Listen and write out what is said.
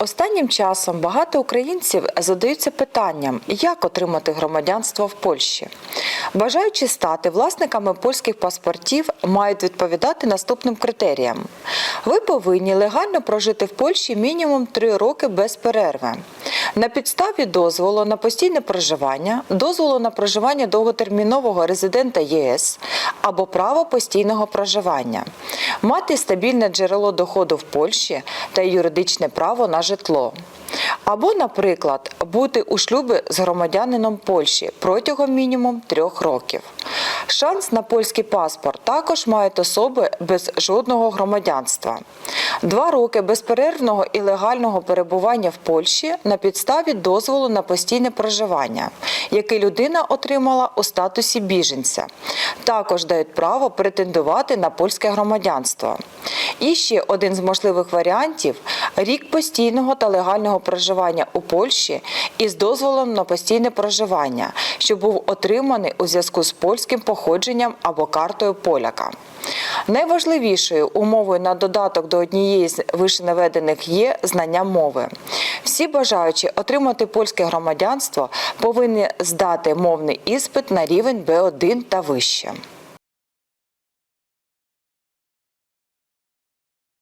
Останнім часом багато українців задаються питанням, як отримати громадянство в Польщі. Бажаючи стати власниками польських паспортів, мають відповідати наступним критеріям: ви повинні легально прожити в Польщі мінімум 3 роки без перерви. На підставі дозволу на постійне проживання, дозволу на проживання довготермінового резидента ЄС або право постійного проживання, мати стабільне джерело доходу в Польщі та юридичне право на житло. Або, наприклад, бути у шлюбі з громадянином Польщі протягом мінімум трьох років. Шанс на польський паспорт також мають особи без жодного громадянства. Два роки безперервного і легального перебування в Польщі на підставі дозволу на постійне проживання, який людина отримала у статусі біженця. Також дають право претендувати на польське громадянство. І ще один з можливих варіантів рік постійного та легального проживання у Польщі із дозволом на постійне проживання, що був отриманий у зв'язку з польським походженням або картою поляка. Найважливішою умовою на додаток до однієї з вищенаведених є знання мови. Всі бажаючі отримати польське громадянство повинні здати мовний іспит на рівень Б1 та вище.